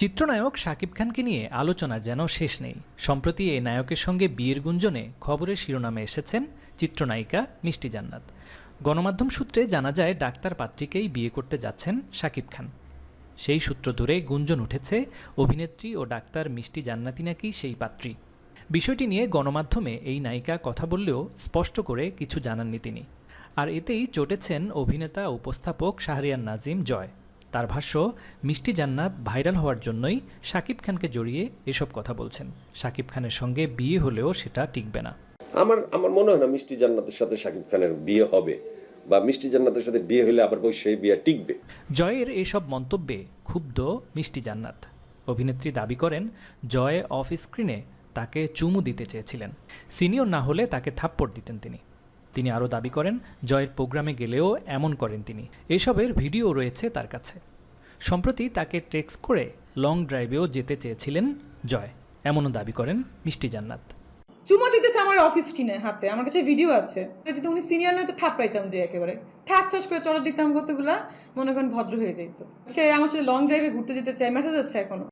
চিত্রনায়ক শাকিব খানকে নিয়ে আলোচনার যেন শেষ নেই। সম্প্রতি এই নায়কের সঙ্গে বিয়ের গুঞ্জনে খবরের শিরোনামে এসেছেন চিত্রনায়িকা মিষ্টি জান্নাত। গণমাধ্যম সূত্রে জানা যায়, ডাক্তার পাত্রীকেই বিয়ে করতে যাচ্ছেন শাকিব খান। সেই সূত্র ধরে গুঞ্জন উঠেছে, অভিনেত্রী ও ডাক্তার মিষ্টি জান্নাতি নাকি সেই পাত্রী। বিষয়টি নিয়ে গণমাধ্যমে এই নায়িকা কথা বললেও স্পষ্ট করে কিছু জানাননি তিনি। আর এতেই চটেছেন অভিনেতা উপস্থাপক শাহরিয়ার নাজিম জয়। তার ভাষ্য মিষ্টি জান্নাত ভাইরাল হওয়ার জন্যই শাকিব খানকে জড়িয়ে এসব কথা বলছেন। শাকিব খানের সঙ্গে বিয়ে হলেও সেটা টিকবে না। আমার আমার মনে হয় না মিষ্টি জান্নাতের সাথে শাকিব খানের বিয়ে হবে বা মিষ্টি জান্নাতের সাথে বিয়ে হলে আবার বই সেই বিয়ে টিকবে। জয়ের এসব মন্তব্যে ক্ষুব্ধ মিষ্টি জান্নাত। অভিনেত্রী দাবি করেন জয় অফ স্ক্রিনে তাকে চুমু দিতে চেয়েছিলেন। সিনিয়র না হলে তাকে থাপ্পড় দিতেন তিনি। তিনি আরও দাবি করেন, জয়ের প্রোগ্রামে গেলেও এমন করেন তিনি। এসবের ভিডিও রয়েছে তার কাছে। সম্প্রতি তাকে টেক্সট করে লং ড্রাইভেও যেতে চেয়েছিলেন জয়। এমনও দাবি করেন মিষ্টি জান্নাত। চুমা দিতেছে আমার অফিস কিনে হাতে। আমার কাছে ভিডিও আছে। যদি উনি সিনিয়র নয়, তো থাপড়াইতাম যে একেবারে। ঠাস ঠাস করে চড়া দিতাম কতগুলা? মনে করেন ভদ্র হয়ে যেত সে আমার সাথে লং ড্রাইভে ঘুরতে যেতে চাই মেসেজ হচ্ছে এখনও।